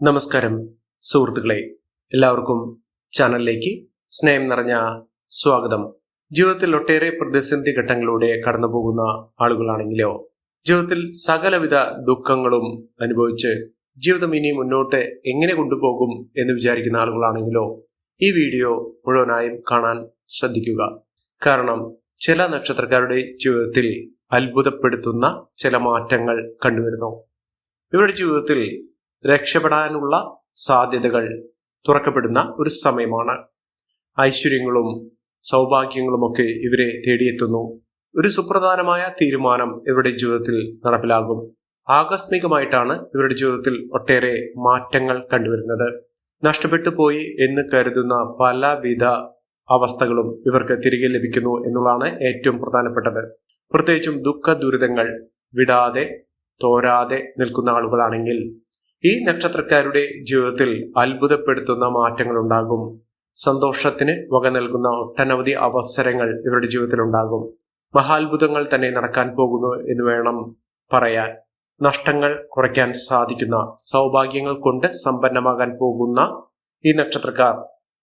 നമസ്കാരം സുഹൃത്തുക്കളെ. എല്ലാവർക്കും ചാനലിലേക്ക് സ്നേഹം നിറഞ്ഞ സ്വാഗതം. ജീവിതത്തിൽ ഒട്ടേറെ പ്രതിസന്ധി ഘട്ടങ്ങളിലൂടെ കടന്നു പോകുന്ന ആളുകളാണെങ്കിലോ ജീവിതത്തിൽ സകലവിധ ദുഃഖങ്ങളും അനുഭവിച്ച് ജീവിതം ഇനി മുന്നോട്ട് എങ്ങനെ കൊണ്ടുപോകും എന്ന് വിചാരിക്കുന്ന ആളുകളാണെങ്കിലോ ഈ വീഡിയോ മുഴുവനായും കാണാൻ ശ്രദ്ധിക്കുക. കാരണം ചില നക്ഷത്രക്കാരുടെ ജീവിതത്തിൽ അത്ഭുതപ്പെടുത്തുന്ന ചില മാറ്റങ്ങൾ കണ്ടുവരുന്നു. ഇവരുടെ ജീവിതത്തിൽ രക്ഷപ്പെടാനുള്ള സാധ്യതകൾ തുറക്കപ്പെടുന്ന ഒരു സമയമാണ്. ഐശ്വര്യങ്ങളും സൗഭാഗ്യങ്ങളുമൊക്കെ ഇവരെ തേടിയെത്തുന്നു. ഒരു സുപ്രധാനമായ തീരുമാനം ഇവരുടെ ജീവിതത്തിൽ നടപ്പിലാകും. ആകസ്മികമായിട്ടാണ് ഇവരുടെ ജീവിതത്തിൽ ഒട്ടേറെ മാറ്റങ്ങൾ കണ്ടുവരുന്നത്. നഷ്ടപ്പെട്ടു പോയി എന്ന് കരുതുന്ന പലവിധ അവസ്ഥകളും ഇവർക്ക് തിരികെ ലഭിക്കുന്നു എന്നുള്ളതാണ് ഏറ്റവും പ്രധാനപ്പെട്ടത്. പ്രത്യേകിച്ചും ദുഃഖ ദുരിതങ്ങൾ വിടാതെ തോരാതെ നിൽക്കുന്ന ആളുകളാണെങ്കിൽ ഈ നക്ഷത്രക്കാരുടെ ജീവിതത്തിൽ അത്ഭുതപ്പെടുത്തുന്ന മാറ്റങ്ങൾ ഉണ്ടാകും സന്തോഷത്തിന് വക നൽകുന്ന ഒട്ടനവധി അവസരങ്ങൾ ഇവരുടെ ജീവിതത്തിൽ ഉണ്ടാകും മഹാത്ഭുതങ്ങൾ തന്നെ നടക്കാൻ പോകുന്നു എന്ന് വേണം പറയാൻ. നഷ്ടങ്ങൾ കുറയ്ക്കാൻ സാധിക്കുന്ന സൗഭാഗ്യങ്ങൾ കൊണ്ട് സമ്പന്നമാകാൻ പോകുന്ന ഈ നക്ഷത്രക്കാർ.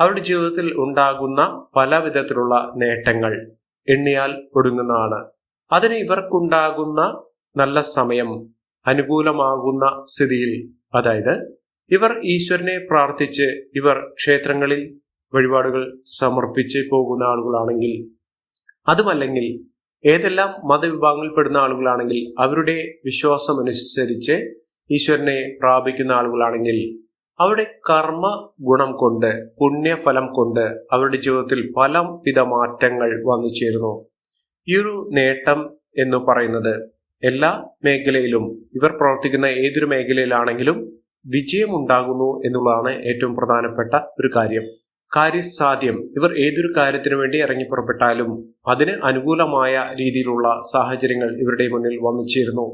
അവരുടെ ജീവിതത്തിൽ ഉണ്ടാകുന്ന പല വിധത്തിലുള്ള നേട്ടങ്ങൾ എണ്ണിയാൽ ഒടുങ്ങുന്നതാണ്. അതിന് ഇവർക്കുണ്ടാകുന്ന നല്ല സമയം അനുകൂലമാകുന്ന സ്ഥിതിയിൽ അതായത് ഇവർ ഈശ്വരനെ പ്രാർത്ഥിച്ച് ഇവർ ക്ഷേത്രങ്ങളിൽ വഴിപാടുകൾ സമർപ്പിച്ച് പോകുന്ന ആളുകളാണെങ്കിൽ അതുമല്ലെങ്കിൽ ഏതെല്ലാം മതവിഭാഗങ്ങളിൽപ്പെടുന്ന ആളുകളാണെങ്കിൽ അവരുടെ വിശ്വാസം അനുസരിച്ച് ഈശ്വരനെ പ്രാപിക്കുന്ന ആളുകളാണെങ്കിൽ അവരുടെ കർമ്മ ഗുണം കൊണ്ട് പുണ്യഫലം കൊണ്ട് അവരുടെ ജീവിതത്തിൽ പല വിധ മാറ്റങ്ങൾ വന്നു ചേരുന്നു. ഈ ഒരു നേട്ടം എന്ന് പറയുന്നത് എല്ലാ മേഖലയിലും ഇവർ പ്രവർത്തിക്കുന്ന ഏതൊരു മേഖലയിലാണെങ്കിലും വിജയമുണ്ടാകുന്നു എന്നുള്ളതാണ് ഏറ്റവും പ്രധാനപ്പെട്ട ഒരു കാര്യം. കാര്യസാധ്യം ഇവർ ഏതൊരു കാര്യത്തിനു വേണ്ടി ഇറങ്ങി പുറപ്പെട്ടാലും അതിന് അനുകൂലമായ രീതിയിലുള്ള സാഹചര്യങ്ങൾ ഇവരുടെ മുന്നിൽ വന്നു ചേരുന്നു.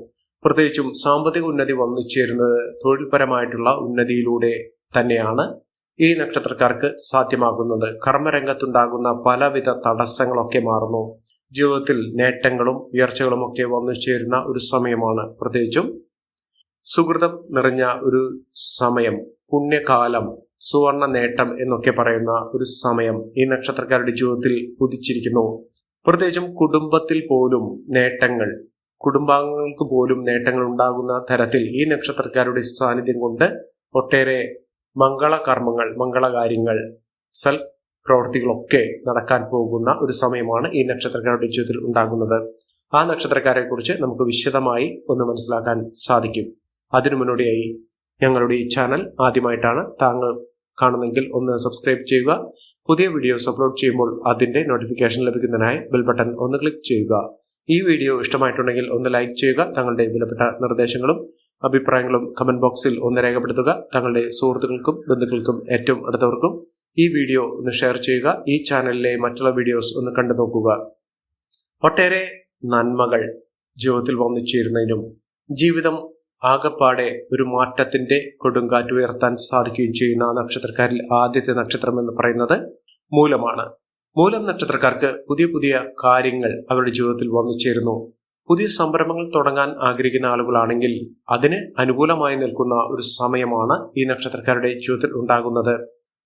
പ്രത്യേകിച്ചും സാമ്പത്തിക ഉന്നതി വന്നു ചേരുന്നത് തൊഴിൽപരമായിട്ടുള്ള ഉന്നതിയിലൂടെ തന്നെയാണ് ഈ നക്ഷത്രക്കാർക്ക് സാധ്യമാകുന്നത്. കർമ്മരംഗത്തുണ്ടാകുന്ന പലവിധ തടസ്സങ്ങളൊക്കെ മാറുന്നു. ജീവിതത്തിൽ നേട്ടങ്ങളും ഉയർച്ചകളും ഒക്കെ വന്നു ചേരുന്ന ഒരു സമയമാണ്. പ്രത്യേകിച്ചും സുഹൃതം നിറഞ്ഞ ഒരു സമയം പുണ്യകാലം സുവർണ നേട്ടം എന്നൊക്കെ പറയുന്ന ഒരു സമയം ഈ നക്ഷത്രക്കാരുടെ ജീവിതത്തിൽ കുതിച്ചിരിക്കുന്നു പ്രത്യേകിച്ചും കുടുംബത്തിൽ പോലും നേട്ടങ്ങൾ കുടുംബാംഗങ്ങൾക്ക് പോലും നേട്ടങ്ങൾ ഉണ്ടാകുന്ന തരത്തിൽ ഈ നക്ഷത്രക്കാരുടെ സാന്നിധ്യം കൊണ്ട് ഒട്ടേറെ മംഗളകർമ്മങ്ങൾ മംഗളകാര്യങ്ങൾ സൽ പ്രവൃത്തികളൊക്കെ നടക്കാൻ പോകുന്ന ഒരു സമയമാണ് ഈ നക്ഷത്രക്കാരുടെ ജീവിതത്തിൽ ഉണ്ടാകുന്നത്. ആ നക്ഷത്രക്കാരെ കുറിച്ച് നമുക്ക് വിശദമായി ഒന്ന് മനസ്സിലാക്കാൻ സാധിക്കും. അതിനു മുന്നോടിയായി ഞങ്ങളുടെ ഈ ചാനൽ ആദ്യമായിട്ടാണ് താങ്കൾ കാണുന്നെങ്കിൽ ഒന്ന് സബ്സ്ക്രൈബ് ചെയ്യുക. പുതിയ വീഡിയോസ് അപ്ലോഡ് ചെയ്യുമ്പോൾ അതിന്റെ നോട്ടിഫിക്കേഷൻ ലഭിക്കുന്നതിനായി ബെൽ ബട്ടൺ ഒന്ന് ക്ലിക്ക് ചെയ്യുക. ഈ വീഡിയോ ഇഷ്ടമായിട്ടുണ്ടെങ്കിൽ ഒന്ന് ലൈക്ക് ചെയ്യുക. തങ്ങളുടെ വിലപ്പെട്ട നിർദ്ദേശങ്ങളും അഭിപ്രായങ്ങളും കമന്റ് ബോക്സിൽ ഒന്ന് രേഖപ്പെടുത്തുക. തങ്ങളുടെ സുഹൃത്തുക്കൾക്കും ബന്ധുക്കൾക്കും ഏറ്റവും അടുത്തവർക്കും ഈ വീഡിയോ ഒന്ന് ഷെയർ ചെയ്യുക. ഈ ചാനലിലെ മറ്റുള്ള വീഡിയോസ് ഒന്ന് കണ്ടു നോക്കുക. ഒട്ടേറെ നന്മകൾ ജീവിതത്തിൽ വന്നു ചേരുന്നതിനും ജീവിതം ആകപ്പാടെ ഒരു മാറ്റത്തിന്റെ കൊടുങ്കാറ്റ് ഉയർത്താൻ സാധിക്കുകയും ചെയ്യുന്ന നക്ഷത്രക്കാരിൽ ആദ്യത്തെ നക്ഷത്രം എന്ന് പറയുന്നത് മൂലമാണ്. മൂലം നക്ഷത്രക്കാർക്ക് പുതിയ പുതിയ കാര്യങ്ങൾ അവരുടെ ജീവിതത്തിൽ വന്നു ചേരുന്നു. പുതിയ സംരംഭങ്ങൾ തുടങ്ങാൻ ആഗ്രഹിക്കുന്ന ആളുകളാണെങ്കിൽ അതിന് അനുകൂലമായി നിൽക്കുന്ന ഒരു സമയമാണ് ഈ നക്ഷത്രക്കാരുടെ ജീവിതത്തിൽ ഉണ്ടാകുന്നത്.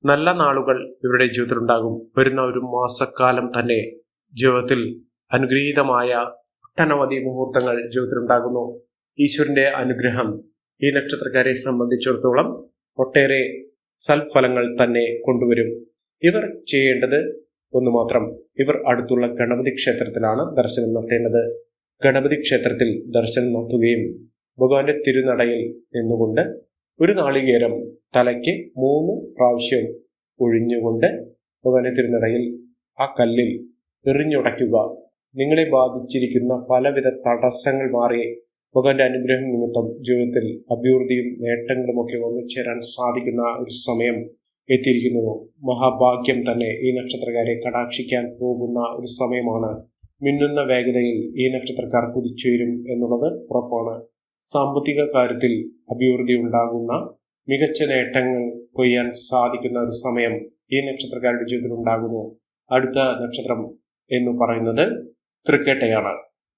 നല്ല നാളുകൾ ഇവരുടെ ജീവിതത്തിൽ ഉണ്ടാകും. വരുന്ന ഒരു മാസക്കാലം തന്നെ ജീവിതത്തിൽ അനുഗ്രഹീതമായ ഒട്ടനവധി മുഹൂർത്തങ്ങൾ ജീവിതത്തിൽ ഉണ്ടാകുന്നു. ഈശ്വരന്റെ അനുഗ്രഹം ഈ നക്ഷത്രക്കാരെ സംബന്ധിച്ചിടത്തോളം ഒട്ടേറെ സൽഫലങ്ങൾ തന്നെ കൊണ്ടുവരും. ഇവർ ചെയ്യേണ്ടത് ഒന്ന് മാത്രം ഇവർ അടുത്തുള്ള ഗണപതി ക്ഷേത്രത്തിലാണ് ദർശനം നടത്തേണ്ടത്. ഗണപതി ക്ഷേത്രത്തിൽ ദർശനം നടത്തുകയും ഭഗവാന്റെ തിരുനടയിൽ നിന്നുകൊണ്ട് ഒരു നാളികേരം തലയ്ക്ക് മൂന്ന് പ്രാവശ്യം ഒഴിഞ്ഞുകൊണ്ട് ഭഗവാന്റെ തിരുനടയിൽ ആ കല്ലിൽ എറിഞ്ഞുടയ്ക്കുക. നിങ്ങളെ ബാധിച്ചിരിക്കുന്ന പലവിധ തടസ്സങ്ങൾ മാറി ഭഗവാന്റെ അനുഗ്രഹം നിമിത്തം ജീവിതത്തിൽ അഭിവൃദ്ധിയും നേട്ടങ്ങളും ഒക്കെ ഒന്നിച്ചേരാൻ സാധിക്കുന്ന ഒരു സമയം എത്തിയിരിക്കുന്നു. മഹാഭാഗ്യം തന്നെ ഈ നക്ഷത്രക്കാരെ കടാക്ഷിക്കാൻ പോകുന്ന ഒരു സമയമാണ് മിന്നുന്ന വേഗതയിൽ ഈ നക്ഷത്രക്കാർ കുതിച്ചുയരും എന്നുള്ളത് ഉറപ്പാണ്. സാമ്പത്തിക കാര്യത്തിൽ അഭിവൃദ്ധി ഉണ്ടാകുന്ന മികച്ച നേട്ടങ്ങൾ കൊയ്യാൻ സാധിക്കുന്ന ഒരു സമയം ഈ നക്ഷത്രക്കാരുടെ ജീവിതത്തിൽ ഉണ്ടാകുന്നു. അടുത്ത നക്ഷത്രം എന്ന് പറയുന്നത് തൃക്കേട്ടയാണ്.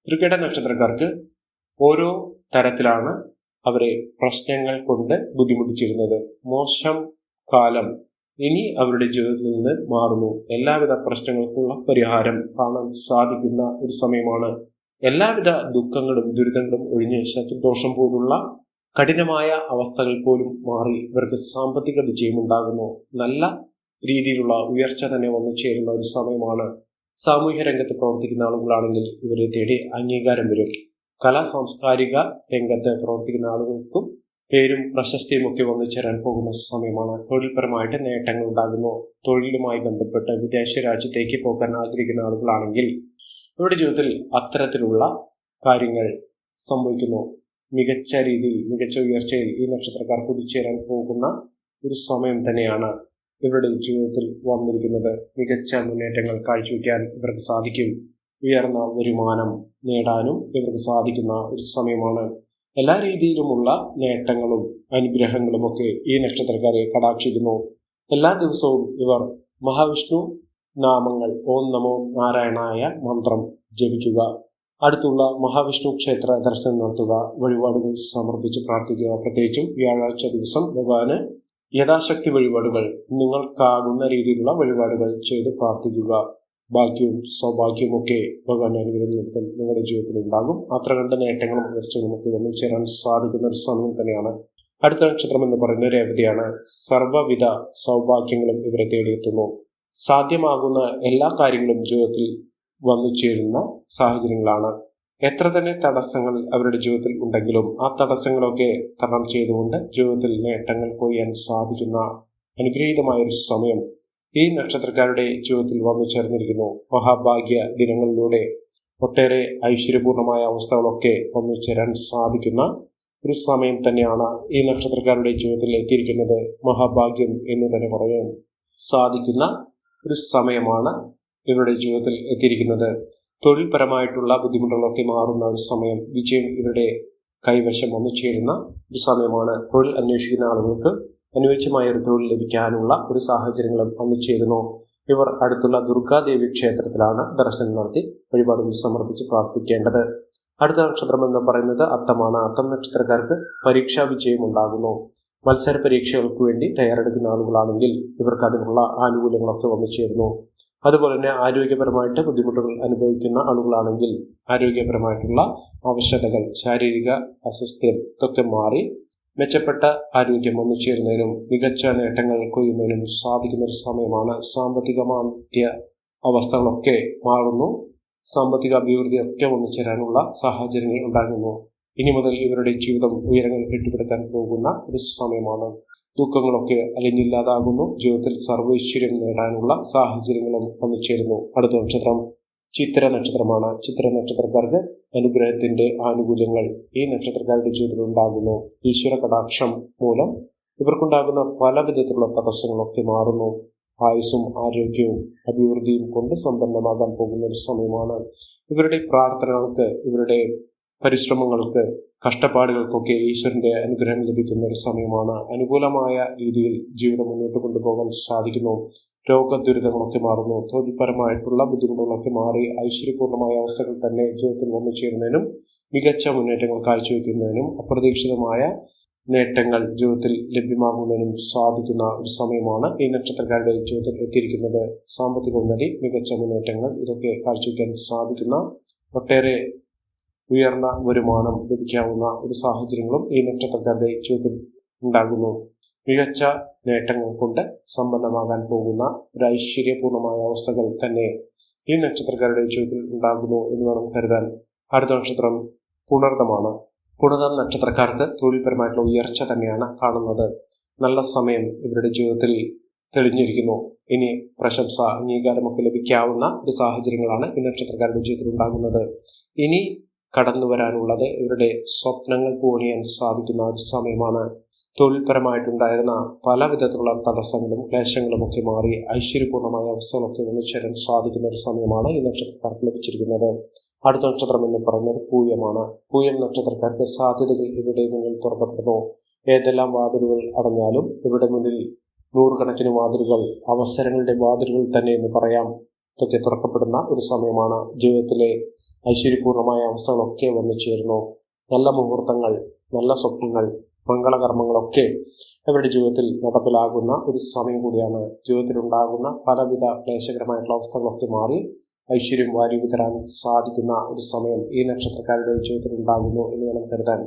തൃക്കേട്ട നക്ഷത്രക്കാർക്ക് ഓരോ തരത്തിലാണ് അവരെ പ്രശ്നങ്ങൾ കൊണ്ട് ബുദ്ധിമുട്ടിച്ചിരുന്നത്. മോശം കാലം ഇനി അവരുടെ ജീവിതത്തിൽ നിന്ന് മാറുന്നു. എല്ലാവിധ പ്രശ്നങ്ങൾക്കുള്ള പരിഹാരം കാണാൻ സാധിക്കുന്ന ഒരു സമയമാണ്. എല്ലാവിധ ദുഃഖങ്ങളും ദുരിതങ്ങളും ഒഴിഞ്ഞ് ശത്രുദോഷം പോലുള്ള കഠിനമായ അവസ്ഥകൾ പോലും മാറി ഇവർക്ക് സാമ്പത്തിക വിജയമുണ്ടാകുന്നു നല്ല രീതിയിലുള്ള ഉയർച്ച തന്നെ വന്നു ചേരുന്ന ഒരു സമയമാണ്. സാമൂഹ്യ രംഗത്ത് പ്രവർത്തിക്കുന്ന ആളുകളാണെങ്കിൽ ഇവരെ തേടി അംഗീകാരം വരും. കലാ സാംസ്കാരിക രംഗത്ത് പ്രവർത്തിക്കുന്ന ആളുകൾക്കും പേരും പ്രശസ്തിയും ഒക്കെ വന്നു ചേരാൻ പോകുന്ന സമയമാണ്. തൊഴിൽപരമായിട്ട് നേട്ടങ്ങൾ ഉണ്ടാകുന്നു. തൊഴിലുമായി ബന്ധപ്പെട്ട് വിദേശ രാജ്യത്തേക്ക് പോകാൻ ആഗ്രഹിക്കുന്ന ആളുകളാണെങ്കിൽ ഇവരുടെ ജീവിതത്തിൽ അത്തരത്തിലുള്ള കാര്യങ്ങൾ സംഭവിക്കുന്നു. മികച്ച രീതിയിൽ മികച്ച ഉയർച്ചയിൽ ഈ നക്ഷത്രക്കാർ കുതിച്ചേരാൻ പോകുന്ന ഒരു സമയം തന്നെയാണ് ഇവരുടെ ജീവിതത്തിൽ വന്നിരിക്കുന്നത്. മികച്ച മുന്നേറ്റങ്ങൾ കാഴ്ചവെക്കാൻ ഇവർക്ക് സാധിക്കും. ഉയർന്ന വരുമാനം നേടാനും ഇവർക്ക് സാധിക്കുന്ന ഒരു സമയമാണ് എല്ലാ രീതിയിലുമുള്ള നേട്ടങ്ങളും അനുഗ്രഹങ്ങളും ഒക്കെ ഈ നക്ഷത്രക്കാരെ കടാക്ഷിക്കുന്നു. എല്ലാ ദിവസവും ഇവർ മഹാവിഷ്ണു നാമങ്ങൾ ഓം നമോ നാരായണായ മന്ത്രം ജപിക്കുക. അടുത്തുള്ള മഹാവിഷ്ണു ക്ഷേത്ര ദർശനം നടത്തുക. വഴിപാടുകൾ സമർപ്പിച്ച് പ്രാർത്ഥിക്കുക. പ്രത്യേകിച്ചും വ്യാഴാഴ്ച ദിവസം ഭഗവാന് യഥാശക്തി വഴിപാടുകൾ നിങ്ങൾക്കാകുന്ന രീതിയിലുള്ള വഴിപാടുകൾ ചെയ്ത് പ്രാർത്ഥിക്കുക. ഭാഗ്യവും സൗഭാഗ്യവും ഒക്കെ ഭഗവാൻ അനുഗ്രഹം നിമിത്തം നിങ്ങളുടെ ജീവിതത്തിൽ ഉണ്ടാകും. അത്ര കണ്ട നേട്ടങ്ങളും ഉയർച്ച നമുക്ക് വന്നു ചേരാൻ സാധിക്കുന്ന ഒരു സമയം തന്നെയാണ്. അടുത്ത നക്ഷത്രം എന്ന് പറയുന്ന രേവതിയാണ്. സർവവിധ സൗഭാഗ്യങ്ങളും ഇവരെ തേടിയെത്തുന്നു. സാധ്യമാകുന്ന എല്ലാ കാര്യങ്ങളും ജീവിതത്തിൽ വന്നു ചേരുന്ന സാഹചര്യങ്ങളാണ്. എത്ര തന്നെ തടസ്സങ്ങൾ അവരുടെ ജീവിതത്തിൽ ഉണ്ടെങ്കിലും ആ തടസ്സങ്ങളൊക്കെ തരണം ചെയ്തുകൊണ്ട് ജീവിതത്തിൽ നേട്ടങ്ങൾ കൊയ്യാൻ സാധിക്കുന്ന അനുഗ്രഹീതമായ ഒരു സമയം ഈ നക്ഷത്രക്കാരുടെ ജീവിതത്തിൽ വന്നു ചേർന്നിരിക്കുന്നു. മഹാഭാഗ്യ ദിനങ്ങളിലൂടെ ഒട്ടേറെ ഐശ്വര്യപൂർണമായ അവസ്ഥകളൊക്കെ വന്നു ചേരാൻ സാധിക്കുന്ന ഒരു സമയം തന്നെയാണ് ഈ നക്ഷത്രക്കാരുടെ ജീവിതത്തിൽ എത്തിയിരിക്കുന്നത്. മഹാഭാഗ്യം എന്ന് തന്നെ പറയാൻ സാധിക്കുന്ന ഒരു സമയമാണ് ഇവരുടെ ജീവിതത്തിൽ എത്തിയിരിക്കുന്നത്. തൊഴിൽപരമായിട്ടുള്ള ബുദ്ധിമുട്ടുകളൊക്കെ മാറുന്ന ഒരു സമയം വിജയം ഇവരുടെ കൈവശം വന്നു ചേരുന്ന ഒരു സമയമാണ്. തൊഴിൽ അന്വേഷിക്കുന്ന ആളുകൾക്ക് അനുയോജ്യമായ ഒരു തൊഴിൽ ലഭിക്കാനുള്ള ഒരു സാഹചര്യങ്ങളും വന്നു ചേരുന്നു. ഇവർ അടുത്തുള്ള ദുർഗാദേവി ക്ഷേത്രത്തിലാണ് ദർശനം നടത്തി വഴിപാടുകൾ സമർപ്പിച്ച് പ്രാർത്ഥിക്കേണ്ടത്. അടുത്ത നക്ഷത്രം എന്ന് പറയുന്നത് അത്തമാണ്. അത്തം നക്ഷത്രക്കാർക്ക് പരീക്ഷാ വിജയം ഉണ്ടാകുന്നു. മത്സര പരീക്ഷകൾക്ക് വേണ്ടി തയ്യാറെടുക്കുന്ന ആളുകളാണെങ്കിൽ ഇവർക്ക് അതിനുള്ള ആനുകൂല്യങ്ങളൊക്കെ വന്നു ചേരുന്നു. അതുപോലെ തന്നെ ആരോഗ്യപരമായിട്ട് ബുദ്ധിമുട്ടുകൾ അനുഭവിക്കുന്ന ആളുകളാണെങ്കിൽ ആരോഗ്യപരമായിട്ടുള്ള ആവശ്യകതകൾ ശാരീരിക അസ്വസ്ഥ്യം ഇതൊക്കെ മാറി മെച്ചപ്പെട്ട ആരോഗ്യം വന്നു ചേരുന്നതിനും മികച്ച നേട്ടങ്ങൾ കൊയ്യുന്നതിനും സാധിക്കുന്ന ഒരു സമയമാണ് സാമ്പത്തിക മാന്ദ്യ അവസ്ഥകളൊക്കെ മാറുന്നു. സാമ്പത്തിക അഭിവൃദ്ധി ഒക്കെ വന്നു ചേരാനുള്ള സാഹചര്യങ്ങൾ ഉണ്ടാകുന്നു. ഇനി മുതൽ ഇവരുടെ ജീവിതം ഉയരങ്ങൾ കെട്ടിപ്പടുക്കാൻ പോകുന്ന ഒരു സമയമാണ്. ദുഃഖങ്ങളൊക്കെ അലിഞ്ഞില്ലാതാകുന്നു. ജീവിതത്തിൽ സർവൈശ്വര്യം നേടാനുള്ള സാഹചര്യങ്ങളും വന്നു ചേരുന്നു. അടുത്ത നക്ഷത്രം. ചിത്ര നക്ഷത്രമാണ്. ചിത്ര നക്ഷത്രക്കാർക്ക് അനുഗ്രഹത്തിന്റെ ആനുകൂല്യങ്ങൾ ഈ നക്ഷത്രക്കാരുടെ ജീവിതത്തിൽ ഉണ്ടാകുന്നു. ഈശ്വര കടാക്ഷം മൂലം ഇവർക്കുണ്ടാകുന്ന പല വിധത്തിലുള്ള തടസ്സങ്ങളൊക്കെ മാറുന്നു. ആയുസ്സും ആരോഗ്യവും അഭിവൃദ്ധിയും കൊണ്ട് സമ്പന്നമാകാൻ പോകുന്ന ഒരു സമയമാണ്. ഇവരുടെ പ്രാർത്ഥനകൾക്ക് ഇവരുടെ പരിശ്രമങ്ങൾക്ക് കഷ്ടപ്പാടുകൾക്കൊക്കെ ഈശ്വരന്റെ അനുഗ്രഹം ലഭിക്കുന്ന ഒരു സമയമാണ്. അനുകൂലമായ രീതിയിൽ ജീവിതം മുന്നോട്ട് കൊണ്ടുപോകാൻ സാധിക്കുന്നു. രോഗദുരിതങ്ങളൊക്കെ മാറുന്നു. തൊഴിൽപരമായിട്ടുള്ള ബുദ്ധിമുട്ടുകളൊക്കെ മാറി ഐശ്വര്യപൂർണമായ അവസ്ഥകൾ തന്നെ ജീവിതത്തിൽ വന്നു ചേരുന്നതിനും മികച്ച മുന്നേറ്റങ്ങൾ കാഴ്ചവെക്കുന്നതിനും അപ്രതീക്ഷിതമായ നേട്ടങ്ങൾ ജീവിതത്തിൽ ലഭ്യമാകുന്നതിനും സാധിക്കുന്ന ഒരു സമയമാണ് ഈ നക്ഷത്രക്കാരുടെ ജീവിതത്തിൽ എത്തിയിരിക്കുന്നത്. സാമ്പത്തിക ഉന്നതി മികച്ച മുന്നേറ്റങ്ങൾ ഇതൊക്കെ കാഴ്ചവെക്കാൻ സാധിക്കുന്ന ഒട്ടേറെ ഉയർന്ന വരുമാനം ലഭിക്കാവുന്ന ഒരു സാഹചര്യങ്ങളും ഈ നക്ഷത്രക്കാരുടെ ജീവിതത്തിൽ ഉണ്ടാകുന്നു. മികച്ച നേട്ടങ്ങൾ കൊണ്ട് സമ്പന്നമാകാൻ പോകുന്ന ഒരു ഐശ്വര്യപൂർണമായ അവസ്ഥകൾ തന്നെ ഈ നക്ഷത്രക്കാരുടെ ജീവിതത്തിൽ ഉണ്ടാകുന്നു എന്ന് വേണം കരുതാൻ. അടുത്ത നക്ഷത്രം പുണർദമാണ്. പുണർദം നക്ഷത്രക്കാർക്ക് തൊഴിൽപരമായിട്ടുള്ള ഉയർച്ച തന്നെയാണ് കാണുന്നത്. നല്ല സമയം ഇവരുടെ ജീവിതത്തിൽ തെളിഞ്ഞിരിക്കുന്നു. ഇനി പ്രശംസ അംഗീകാരമൊക്കെ ലഭിക്കാവുന്ന ഒരു സാഹചര്യങ്ങളാണ് ഈ നക്ഷത്രക്കാരുടെ ജീവിതത്തിൽ ഉണ്ടാകുന്നത്. ഇനി കടന്നു വരാനുള്ളത് ഇവരുടെ സ്വപ്നങ്ങൾ പൂണിയാൻ സാധിക്കുന്ന ഒരു സമയമാണ്. തൊഴിൽപരമായിട്ടുണ്ടായിരുന്ന പല വിധത്തിലുള്ള തടസ്സങ്ങളും ക്ലേശങ്ങളും ഒക്കെ മാറി ഐശ്വര്യപൂർണമായ അവസ്ഥകളൊക്കെ ഒന്നിച്ചേരാൻ സാധിക്കുന്ന ഒരു സമയമാണ് ഈ നക്ഷത്രക്കാർക്ക് ലഭിച്ചിരിക്കുന്നത്. അടുത്ത നക്ഷത്രം എന്ന് പറയുന്നത് പൂയമാണ്. പൂയം നക്ഷത്രക്കാർക്ക് സാധ്യതകൾ ഇവിടെ മുന്നിൽ തുറക്കപ്പെടുന്നു ഏതെല്ലാം വാതിലുകൾ അടഞ്ഞാലും ഇവിടെ മുന്നിൽ നൂറുകണക്കിന് വാതിലുകൾ അവസരങ്ങളുടെ വാതിലുകൾ തന്നെ എന്ന് പറയാം. ഇതൊക്കെ തുറക്കപ്പെടുന്ന ഒരു സമയമാണ്. ജീവിതത്തിലെ ഐശ്വര്യപൂർണമായ അവസ്ഥകളൊക്കെ വന്നു ചേരുന്നു. നല്ല മുഹൂർത്തങ്ങൾ നല്ല സ്വപ്നങ്ങൾ മംഗളകർമ്മങ്ങളൊക്കെ അവരുടെ ജീവിതത്തിൽ നടപ്പിലാകുന്ന ഒരു സമയം കൂടിയാണ്. ജീവിതത്തിൽ ഉണ്ടാകുന്ന പലവിധ ക്ലേശകരമായിട്ടുള്ള അവസ്ഥകളൊക്കെ മാറി ഐശ്വര്യം വാരി വിതരാൻ സാധിക്കുന്ന ഒരു സമയം ഈ നക്ഷത്രക്കാരുടെ ജീവിതത്തിൽ ഉണ്ടാകുന്നു എന്ന് വേണം കരുതാൻ.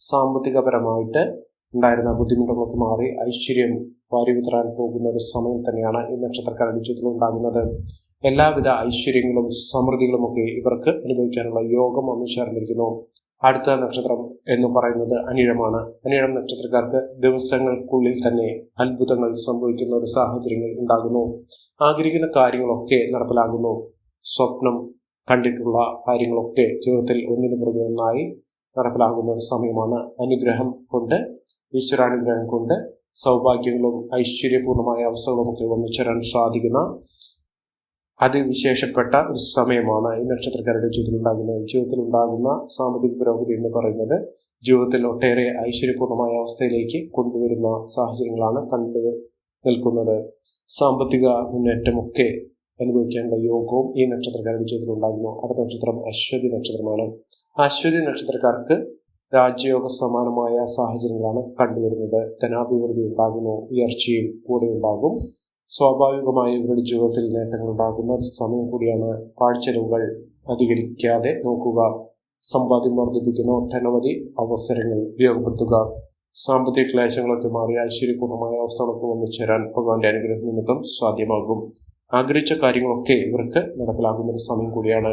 സാമ്പത്തികപരമായിട്ട് ഉണ്ടായിരുന്ന ബുദ്ധിമുട്ടുകളൊക്കെ മാറി ഐശ്വര്യം വാരി വിതരാൻ പോകുന്ന ഒരു സമയം തന്നെയാണ് ഈ നക്ഷത്രക്കാരുടെ ജീവിതത്തിൽ ഉണ്ടാകുന്നത്. എല്ലാവിധ ഐശ്വര്യങ്ങളും സമൃദ്ധികളും ഒക്കെ ഇവർക്ക് അനുഭവിക്കാനുള്ള യോഗം വന്നു ചേർന്നിരിക്കുന്നു അടുത്ത നക്ഷത്രം എന്ന് പറയുന്നത് അനിഴമാണ്. അനിഴം നക്ഷത്രക്കാർക്ക് ദിവസങ്ങൾക്കുള്ളിൽ തന്നെ അത്ഭുതങ്ങൾ സംഭവിക്കുന്ന ഒരു സാഹചര്യങ്ങൾ ഉണ്ടാകുന്നു. ആഗ്രഹിക്കുന്ന കാര്യങ്ങളൊക്കെ നടപ്പിലാകുന്നു. സ്വപ്നം കണ്ടിട്ടുള്ള കാര്യങ്ങളൊക്കെ ജീവിതത്തിൽ ഒന്നിനു പുറകെ ഒന്നായി നടപ്പിലാകുന്ന ഒരു സമയമാണ് അനുഗ്രഹം കൊണ്ട് ഈശ്വരാനുഗ്രഹം കൊണ്ട് സൗഭാഗ്യങ്ങളും ഐശ്വര്യപൂർണമായ അവസ്ഥകളും ഒക്കെ വന്നു ചേരാൻ സാധിക്കുന്ന അതിവിശേഷപ്പെട്ട ഒരു സമയമാണ് ഈ നക്ഷത്രക്കാരുടെ ജീവിതത്തിൽ ഉണ്ടാകുന്ന സാമ്പത്തിക പുരോഗതി എന്ന് പറയുന്നത്. ജീവിതത്തിൽ ഒട്ടേറെ ഐശ്വര്യപൂർണമായ അവസ്ഥയിലേക്ക് കൊണ്ടുവരുന്ന സാഹചര്യങ്ങളാണ് കണ്ടു നിൽക്കുന്നത്. സാമ്പത്തിക മുന്നേറ്റമൊക്കെ അനുഭവിക്കേണ്ട യോഗവും ഈ നക്ഷത്രക്കാരുടെ ജീവിതത്തിൽ ഉണ്ടാകുന്നു അടുത്ത നക്ഷത്രം അശ്വതി നക്ഷത്രമാണ്. അശ്വതി നക്ഷത്രക്കാർക്ക് രാജ്യയോഗ സമാനമായ സാഹചര്യങ്ങളാണ് കണ്ടുവരുന്നത്. ധനാഭിവൃദ്ധി ഉണ്ടാകുന്നു ഉയർച്ചയും കൂടെ ഉണ്ടാകും. സ്വാഭാവികമായി ഇവരുടെ ജീവിതത്തിൽ നേട്ടങ്ങൾ ഉണ്ടാകുന്ന ഒരു സമയം കൂടിയാണ് പാഴ്ചെലവുകൾ അധികരിക്കാതെ നോക്കുക. സമ്പാദ്യം വർദ്ധിപ്പിക്കുന്ന ഒട്ടനവധി അവസരങ്ങൾ ഉപയോഗപ്പെടുത്തുക. സാമ്പത്തിക ക്ലേശങ്ങളൊക്കെ മാറി ഐശ്വര്യപൂർണമായ അവസ്ഥകളൊക്കെ വന്നു ചേരാൻ ഭഗവാന്റെ അനുഗ്രഹം നിമിത്തം സാധ്യമാകും. ആഗ്രഹിച്ച കാര്യങ്ങളൊക്കെ ഇവർക്ക് നടപ്പിലാകുന്ന ഒരു സമയം കൂടിയാണ്.